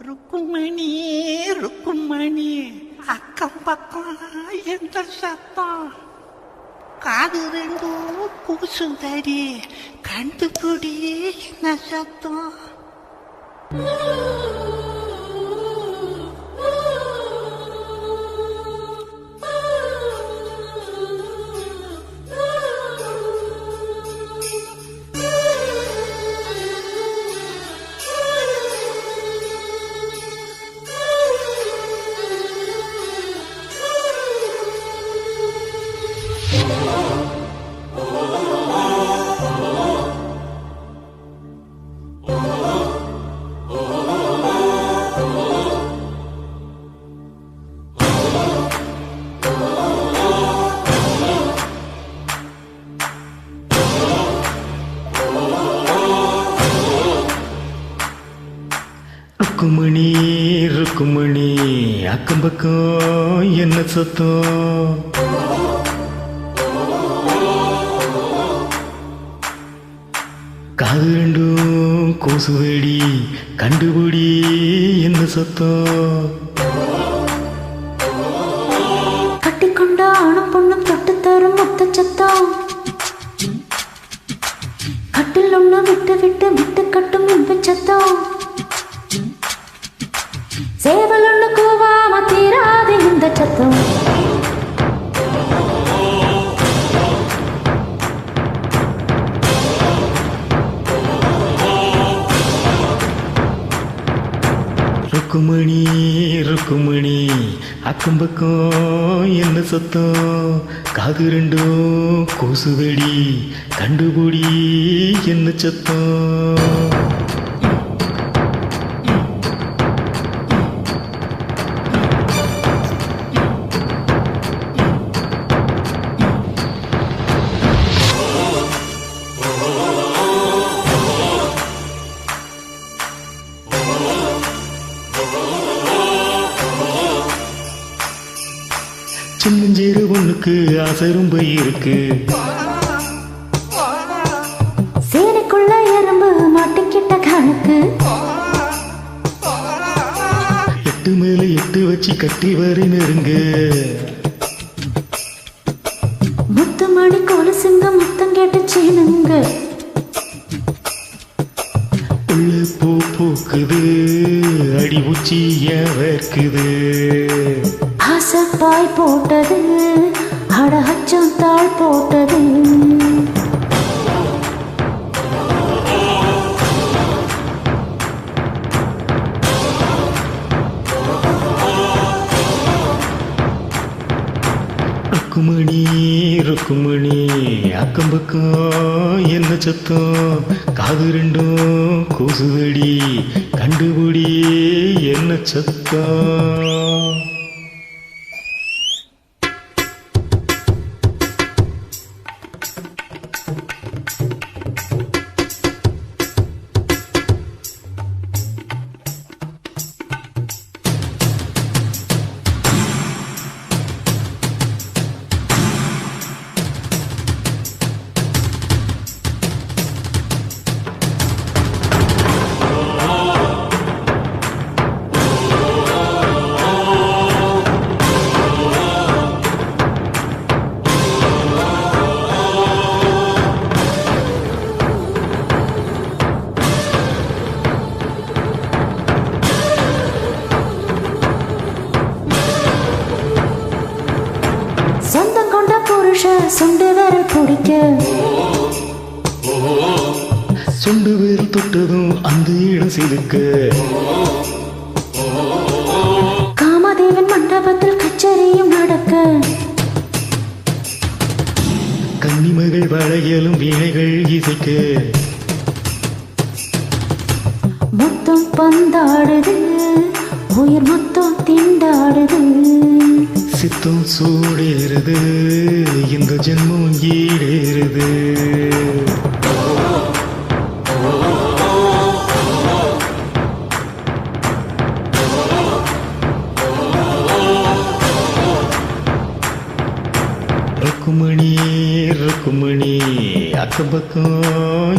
ருக்குமணி ருக்குமணி அக்கம் பக்கம் எந்த சத்தம். காது ரெண்டும் கூசுதடி கண்டுபிடி என்ன சத்தம்? ருக்குமணி ருக்குமணி அக்கம் பக்கம் என்ன சத்தம்? காது ரெண்டும் கோசுவேடி கண்டுபிடி என்ன சத்தம்? ருக்குமணி ருக்குமணி. அக்கம் பக்கம் என்ன சத்தம்? காது ரெண்டும் கொசுவடி. கண்டுபிடி என்ன சத்தம்? சின்னஞ்சேரு ஒண்ணுக்கு ஆசை ரொம்ப இருக்கு. சேனைக்குள்ள எறும்பு மாட்டிக்கிட்ட கணக்கு. எட்டு மேல எட்டு வச்சு கட்டி வரை நெருங்க. முத்து மணி கொலுசுங்க முத்தம் கேட்டு சீனுங்க. உள்ள பூ பூக்குது அடி உச்சி ஏன் வேர்க்குது போட்டது. அடகச்சம் தாழ் போட்டது. ருக்குமணி ருக்குமணி அக்கம் பக்கம் என்ன சத்தம்? காது ரெண்டும் கூசுதடி. கண்டுபிடி என்ன சத்தம்? பிடிக்க. சொண்டு வேறு தொட்டதும் அந்த இடம் சிலுக்க. காமதேவன் மண்டபத்தில் கச்சேரியும் நடக்க. கன்னிமகள் வளையலும் வீணைகள் இசைக்க. மொத்தம் பந்தாடுது உயிர் மொத்தம் திண்டாடுது. நேசித்தும் சூடேறுது. இந்த ஜென்மம் ஈடேறுது. ருக்குமணி மணி அக்கம் பக்கம்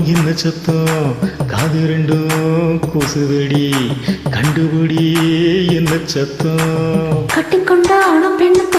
என்ன சத்தம்? காது ரெண்டும் கூசுதடி கண்டுபிடி என்ன சத்தம்? கட்டிக்கொண்ட ஆணும் பெண்ணும்